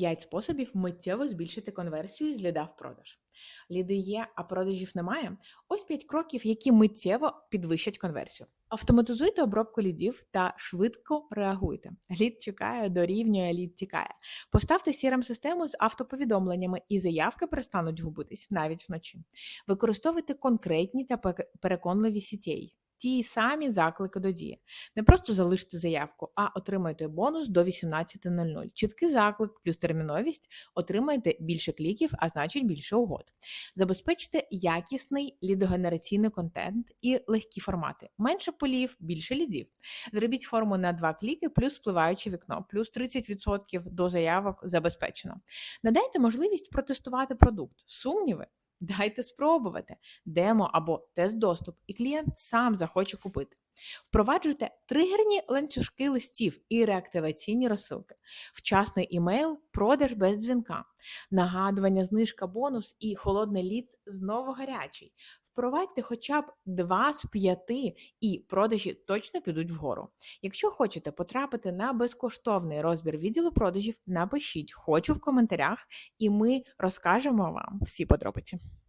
5 способів миттєво збільшити конверсію з ліда в продаж. Ліди є, а продажів немає. Ось 5 кроків, які миттєво підвищать конверсію. Автоматизуйте обробку лідів та швидко реагуйте. Лід чекає, дорівнює, лід тікає. Поставте crm систему з автоповідомленнями, і заявки перестануть губитись навіть вночі. Використовуйте конкретні та переконливі CTA. Ті самі заклики до дії. Не просто залиште заявку, а отримайте бонус до 18.00. Чіткий заклик плюс терміновість отримаєте більше кліків, а значить більше угод. Забезпечте якісний лідогенераційний контент і легкі формати. Менше полів, більше лідів. Зробіть форму на два кліки, плюс впливаюче вікно, плюс 30% до заявок забезпечено. Надайте можливість протестувати продукт. Сумніви. Дайте спробувати демо або тест-доступ, і клієнт сам захоче купити. Впроваджуйте тригерні ланцюжки листів і реактиваційні розсилки, вчасний імейл, продаж без дзвінка, нагадування, знижка, бонус і холодний лід знову гарячий. Впровадьте хоча б 2 з 5 і продажі точно підуть вгору. Якщо хочете потрапити на безкоштовний розбір відділу продажів, напишіть хочу в коментарях, і ми розкажемо вам всі подробиці.